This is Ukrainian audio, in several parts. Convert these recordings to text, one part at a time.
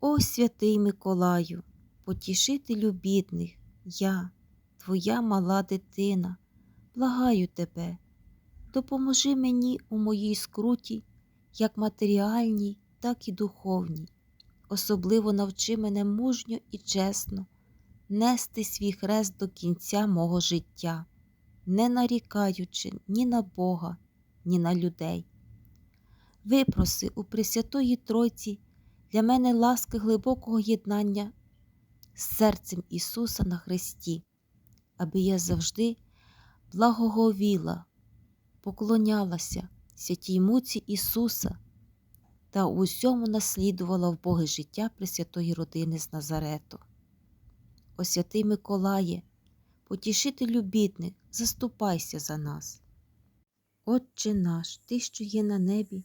О святий Миколаю, потішителю бідних, я, твоя мала дитина, благаю тебе, допоможи мені у моїй скруті, як матеріальній, так і духовній. Особливо навчи мене мужньо і чесно нести свій хрест до кінця мого життя, не нарікаючи ні на Бога, ні на людей. Випроси у Пресвятої Тройці для мене ласки глибокого єднання з серцем Ісуса на Христі, аби я завжди благоговіла, поклонялася святій муці Ісуса та у усьому наслідувала в Боге життя Пресвятої родини з Назарету. О святий Миколає, потішителю бідних, заступайся за нас. Отче наш, Ти, що є на небі,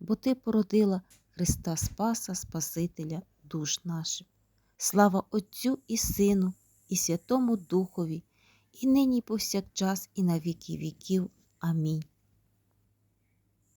бо Ти породила Христа Спаса, Спасителя душ наших. Слава Отцю і Сину, і Святому Духові, і нині і повсякчас, і на віки віків. Амінь.